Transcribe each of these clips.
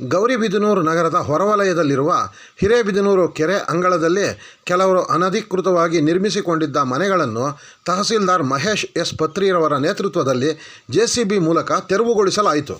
ಗೌರಿಬಿದನೂರು ನಗರದ ಹೊರವಲಯದಲ್ಲಿರುವ ಹಿರೇಬಿದನೂರು ಕೆರೆ ಅಂಗಳದಲ್ಲಿ ಕೆಲವರು ಅನಧಿಕೃತವಾಗಿ ನಿರ್ಮಿಸಿಕೊಂಡಿದ್ದ ಮನೆಗಳನ್ನು ತಹಸೀಲ್ದಾರ್ ಮಹೇಶ್ ಎಸ್ ಪತ್ರಿರವರ ನೇತೃತ್ವದಲ್ಲಿ ಜೆಸಿಬಿ ಮೂಲಕ ತೆರವುಗೊಳಿಸಲಾಯಿತು.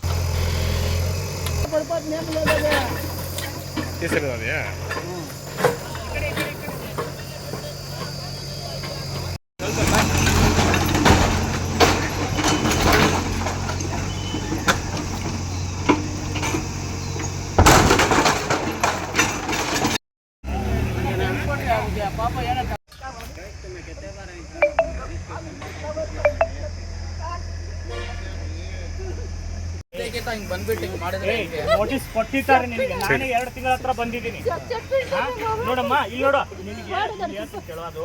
ಹೆಸರಿದೆಯಾ ಹಿಂಗ್ ಬಂದ್ಬಿಟ್ಟು ಹಿಂಗ್ ಮಾಡಿದ್ರೆ ಹೆಂಗೆ? ನೋಟಿಸ್ ಕೊಟ್ಟಿದ್ದಾರೆ ನಿನಗೆ. ನಾನೇ ಎರಡು ತಿಂಗಳ ಹತ್ರ ಬಂದಿದ್ದೀನಿ. ಹಾ? ನೋಡಮ್ಮ ಇಲ್ಲಿ ನೋಡು. ನಿನಗೆ ಹೇಳ್ತೀನಿ ಕೇಳೋದು?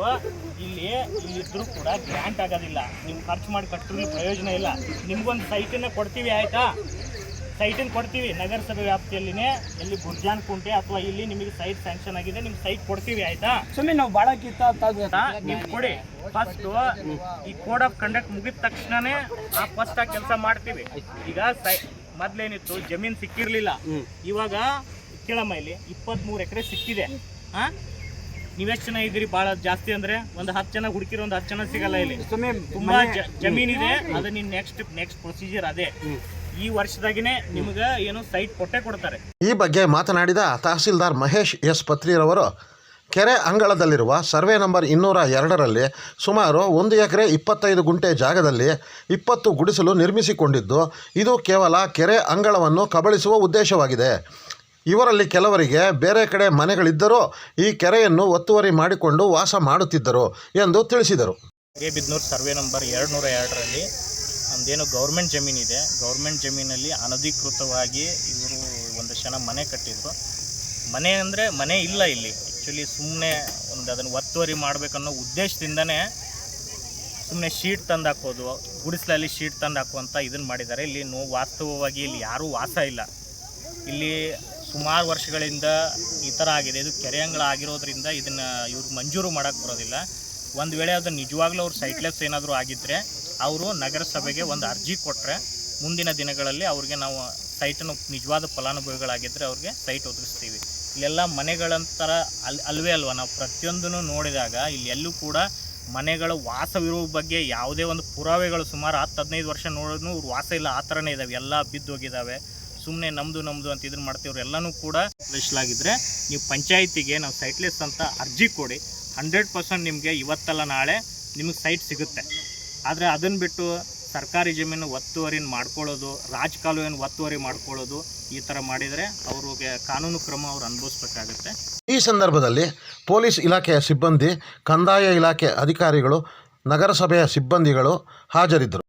ಇಲ್ಲಿ ಇಲ್ಲಿದ್ರು ಕೂಡ ಗ್ರಾಂಟ್ ಆಗೋದಿಲ್ಲ. ನೀವು ಖರ್ಚು ಮಾಡಿ ಕಟ್ಟಿದ್ರು ಪ್ರಯೋಜನ ಇಲ್ಲ. ನಿಮ್ಗೊಂದು ಸೈಟನ್ನ ಕೊಡ್ತೀವಿ ಆಯ್ತಾ? ಸೈಟನ್ನು ಕೊಡ್ತೀವಿ ನಗರಸಭೆ ವ್ಯಾಪ್ತಿಯಲ್ಲಿನೇ. ಎಲ್ಲಿ ಗುರ್ಜಾನ್ ಕುಂಟೆ ಅಥವಾ ಇಲ್ಲಿ ನಿಮಗೆ ಸೈಟ್ ಸ್ಯಾಂಕ್ಷನ್ ಆಗಿದೆ ನಿಮ್ಗೆ ಸೈಟ್ ಕೊಡ್ತೀವಿ ಆಯ್ತಾ? ಸುಮ್ಮನೆ ನಾವು ಬಾಳ ಕಿತ್ತ? ನೀವು ಕೊಡಿ. ಫಸ್ಟ್ ಈ ಕೋಡ್ ಆಫ್ ಕಂಡಕ್ಟ್ ಮುಗಿದ ತಕ್ಷಣನೇ ಆ ಫಸ್ಟ್ ಆ ಕೆಲಸ ಮಾಡ್ತೀವಿ. ಈಗ ಸೈ ಮೊದ್ಲೇನಿತ್ತು ಜಮೀನ್ ಸಿಕ್ಕಿರ್ಲಿಲ್ಲ. ಇವಾಗ ಕೇಳಮ್ಮ ಇಲ್ಲಿ ಇಪ್ಪತ್ಮೂರು ಎಕರೆ ಸಿಕ್ಕಿದೆ. ಹಾ? ನೀವೆಷ್ಟು ಜನ ಇದ್ದೀರಿ? ಬಹಳ ಜಾಸ್ತಿ ಅಂದ್ರೆ ಒಂದು ಹತ್ತು ಜನ ಹುಡುಕಿರೋ ಒಂದು ಹತ್ತು ಜನ ಸಿಗಲ್ಲ ಇಲ್ಲಿ. ಸುಮ್ಮನೆ ತುಂಬಾ ಜ- ಜಮೀನಿದೆ ಅದು ನಿನ್ ನೆಕ್ಸ್ಟ್ ನೆಕ್ಸ್ಟ್ ಪ್ರೊಸೀಜರ್ ಅದೇ. ಈ ವರ್ಷದಾಗಿನೇ ನಿಮ್ಗೆ ಏನು ಸೈಟ್ ಕೊಟ್ಟೆ ಕೊಡ್ತಾರೆ. ಈ ಬಗ್ಗೆ ಮಾತನಾಡಿದ ತಹಸೀಲ್ದಾರ್ ಮಹೇಶ್ ಎಸ್ ಪತ್ರಿರವರು. ಕೆರೆ ಅಂಗಳದಲ್ಲಿರುವ ಸರ್ವೆ ನಂಬರ್ ಇನ್ನೂರ ಎರಡರಲ್ಲಿ ಸುಮಾರು ಒಂದು ಎಕರೆ ಇಪ್ಪತ್ತೈದು ಗುಂಟೆ ಜಾಗದಲ್ಲಿ ಇಪ್ಪತ್ತು ಗುಡಿಸಲು ನಿರ್ಮಿಸಿಕೊಂಡಿದ್ದು, ಇದು ಕೇವಲ ಕೆರೆ ಅಂಗಳವನ್ನು ಕಬಳಿಸುವ ಉದ್ದೇಶವಾಗಿದೆ. ಇವರಲ್ಲಿ ಕೆಲವರಿಗೆ ಬೇರೆ ಕಡೆ ಮನೆಗಳಿದ್ದರೂ ಈ ಕೆರೆಯನ್ನು ಒತ್ತುವರಿ ಮಾಡಿಕೊಂಡು ವಾಸ ಮಾಡುತ್ತಿದ್ದರು ಎಂದು ತಿಳಿಸಿದರು. ಬಿದ್ನೂರು ಸರ್ವೆ ನಂಬರ್ ಎರಡು ನೂರ ಎರಡರಲ್ಲಿ ನಮ್ಮದೇನು ಗೌರ್ಮೆಂಟ್ ಜಮೀನಿದೆ ಗೌರ್ಮೆಂಟ್ ಜಮೀನಲ್ಲಿ ಅನಧಿಕೃತವಾಗಿ ಇವರು ಒಂದಷ್ಟು ಜನ ಮನೆ ಕಟ್ಟಿದರು. ಮನೆ ಅಂದರೆ ಮನೆ ಇಲ್ಲ ಇಲ್ಲಿ. ಆ್ಯಕ್ಚುಲಿ ಸುಮ್ಮನೆ ಒಂದು ಅದನ್ನು ಒತ್ತುವರಿ ಮಾಡಬೇಕನ್ನೋ ಉದ್ದೇಶದಿಂದನೇ ಸುಮ್ಮನೆ ಶೀಟ್ ತಂದು ಹಾಕೋದು ಗುಡಿಸಲಲ್ಲಿ ಶೀಟ್ ತಂದು ಹಾಕುವಂಥ ಇದನ್ನು ಮಾಡಿದ್ದಾರೆ. ಇಲ್ಲಿ ನೋ, ವಾಸ್ತವವಾಗಿ ಇಲ್ಲಿ ಯಾರೂ ವಾಸ ಇಲ್ಲ. ಇಲ್ಲಿ ಸುಮಾರು ವರ್ಷಗಳಿಂದ ಈ ಥರ ಆಗಿದೆ. ಇದು ಕೆರೆ ಅಂಗಳ ಆಗಿರೋದ್ರಿಂದ ಇದನ್ನು ಇವ್ರಿಗೆ ಮಂಜೂರು ಮಾಡೋಕ್ಕೆ ಬರೋದಿಲ್ಲ. ಒಂದು ವೇಳೆ ಅದು ನಿಜವಾಗ್ಲೂ ಅವ್ರು ಸೈಟ್ಲೆಸ್ ಏನಾದರೂ ಆಗಿದ್ದರೆ ಅವರು ನಗರಸಭೆಗೆ ಒಂದು ಅರ್ಜಿ ಕೊಟ್ಟರೆ ಮುಂದಿನ ದಿನಗಳಲ್ಲಿ ಅವ್ರಿಗೆ ನಾವು ಸೈಟನ್ನು ನಿಜವಾದ ಫಲಾನುಭವಿಗಳಾಗಿದ್ದರೆ ಅವ್ರಿಗೆ ಸೈಟ್ ಒದಗಿಸ್ತೀವಿ. ಇಲ್ಲೆಲ್ಲ ಮನೆಗಳಂತರ ಅಲ್, ಅಲ್ವೇ ಅಲ್ವಾ? ನಾವು ಪ್ರತಿಯೊಂದನ್ನು ನೋಡಿದಾಗ ಇಲ್ಲಿ ಎಲ್ಲೂ ಕೂಡ ಮನೆಗಳ ವಾಸವಿರುವ ಬಗ್ಗೆ ಯಾವುದೇ ಒಂದು ಪುರಾವೆಗಳು ಸುಮಾರು ಹತ್ತು, ಹದಿನೈದು ವರ್ಷ ನೋಡಿದ್ರೂ ವಾಸ ಇಲ್ಲ, ಆ ಥರನೇ ಇದ್ದಾವೆ ಎಲ್ಲ ಬಿದ್ದೋಗಿದ್ದಾವೆ ಸುಮ್ಮನೆ ನಮ್ಮದು ನಮ್ಮದು ಅಂತ ಇದನ್ನು ಮಾಡ್ತೀವ್ರು. ಎಲ್ಲನೂ ಕೂಡ ಆಗಿದ್ರೆ ನೀವು ಪಂಚಾಯಿತಿಗೆ ನಾವು ಸೈಟ್ಲೆಸ್ ಅಂತ ಅರ್ಜಿ ಕೊಡಿ. ಹಂಡ್ರೆಡ್ ಪರ್ಸೆಂಟ್ ನಿಮಗೆ ಇವತ್ತಲ್ಲ ನಾಳೆ ನಿಮಗೆ ಸೈಟ್ ಸಿಗುತ್ತೆ. ಆದರೆ ಅದನ್ನು ಬಿಟ್ಟು ಸರ್ಕಾರಿ ಜಮೀನು ಒತ್ತುವರಿನ ಮಾಡ್ಕೊಳ್ಳೋದು ರಾಜಕಾಲುವೆಯನ್ನು ಒತ್ತುವರಿ ಮಾಡ್ಕೊಳ್ಳೋದು ಈ ಥರ ಮಾಡಿದರೆ ಅವ್ರಿಗೆ ಕಾನೂನು ಕ್ರಮ ಅವ್ರು ಅನುಭವಿಸ್ಬೇಕಾಗತ್ತೆ. ಈ ಸಂದರ್ಭದಲ್ಲಿ ಪೊಲೀಸ್ ಇಲಾಖೆಯ ಸಿಬ್ಬಂದಿ, ಕಂದಾಯ ಇಲಾಖೆ ಅಧಿಕಾರಿಗಳು, ನಗರಸಭೆಯ ಸಿಬ್ಬಂದಿಗಳು ಹಾಜರಿದ್ದರು.